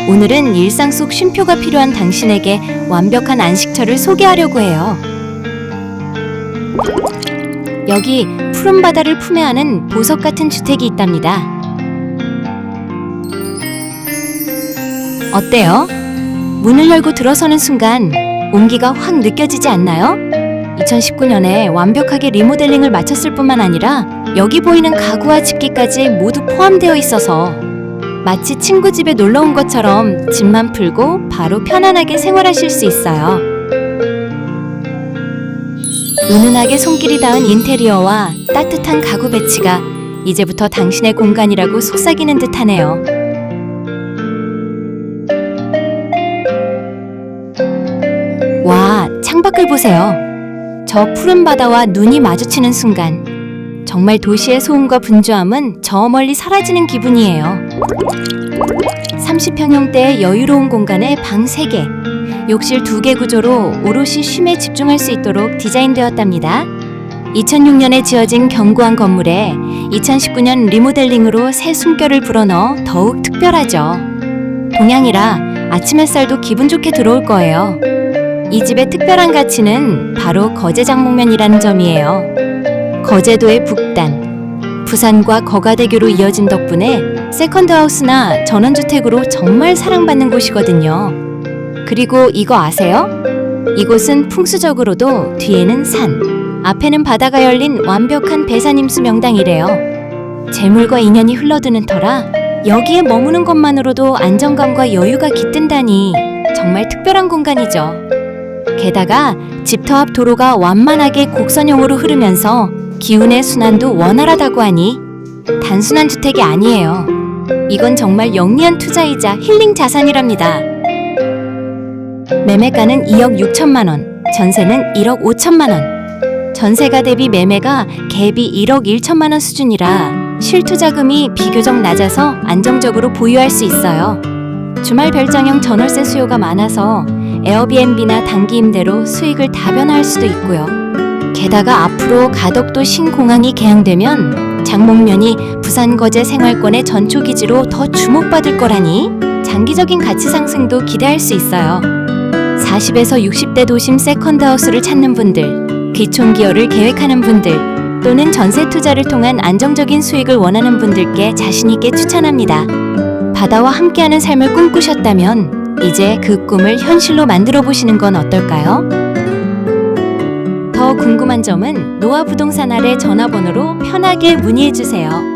오늘은 일상 속 쉼표가 필요한 당신에게 완벽한 안식처를 소개하려고 해요. 여기 푸른 바다를 품에 안은 보석 같은 주택이 있답니다. 어때요? 문을 열고 들어서는 순간 온기가 확 느껴지지 않나요? 2019년에 완벽하게 리모델링을 마쳤을 뿐만 아니라 여기 보이는 가구와 집기까지 모두 포함되어 있어서 마치 친구 집에 놀러 온 것처럼 짐만 풀고 바로 편안하게 생활하실 수 있어요. 은은하게 손길이 닿은 인테리어와 따뜻한 가구 배치가 이제부터 당신의 공간이라고 속삭이는 듯하네요. 와, 창밖을 보세요. 저 푸른 바다와 눈이 마주치는 순간 정말 도시의 소음과 분주함은 저 멀리 사라지는 기분이에요. 30평형대의 여유로운 공간에 방 3개, 욕실 2개 구조로 오롯이 쉼에 집중할 수 있도록 디자인되었답니다. 2006년에 지어진 견고한 건물에 2019년 리모델링으로 새 숨결을 불어넣어 더욱 특별하죠. 동양이라 아침 햇살도 기분 좋게 들어올 거예요. 이 집의 특별한 가치는 바로 거제 장목면이라는 점이에요. 거제도의 북단, 부산과 거가대교로 이어진 덕분에 세컨드하우스나 전원주택으로 정말 사랑받는 곳이거든요. 그리고 이거 아세요? 이곳은 풍수적으로도 뒤에는 산, 앞에는 바다가 열린 완벽한 배산임수 명당이래요. 재물과 인연이 흘러드는 터라 여기에 머무는 것만으로도 안정감과 여유가 깃든다니 정말 특별한 공간이죠. 게다가 집터 앞 도로가 완만하게 곡선형으로 흐르면서 기운의 순환도 원활하다고 하니 단순한 주택이 아니에요. 이건 정말 영리한 투자이자 힐링 자산이랍니다. 매매가는 2억 6천만 원, 전세는 1억 5천만 원. 전세가 대비 매매가 갭이 1억 1천만 원 수준이라 실투자금이 비교적 낮아서 안정적으로 보유할 수 있어요. 주말 별장형 전월세 수요가 많아서 에어비앤비나 단기 임대로 수익을 다변화할 수도 있고요. 게다가 앞으로 가덕도 신공항이 개항되면 장목면이 부산 거제 생활권의 전초 기지로 더 주목받을 거라니 장기적인 가치 상승도 기대할 수 있어요. 40에서 60대 도심 세컨드하우스를 찾는 분들, 귀촌 기여를 계획하는 분들, 또는 전세 투자를 통한 안정적인 수익을 원하는 분들께 자신 있게 추천합니다. 바다와 함께하는 삶을 꿈꾸셨다면 이제 그 꿈을 현실로 만들어 보시는 건 어떨까요? 더 궁금한 점은 노아 부동산 아래 전화번호로 편하게 문의해 주세요.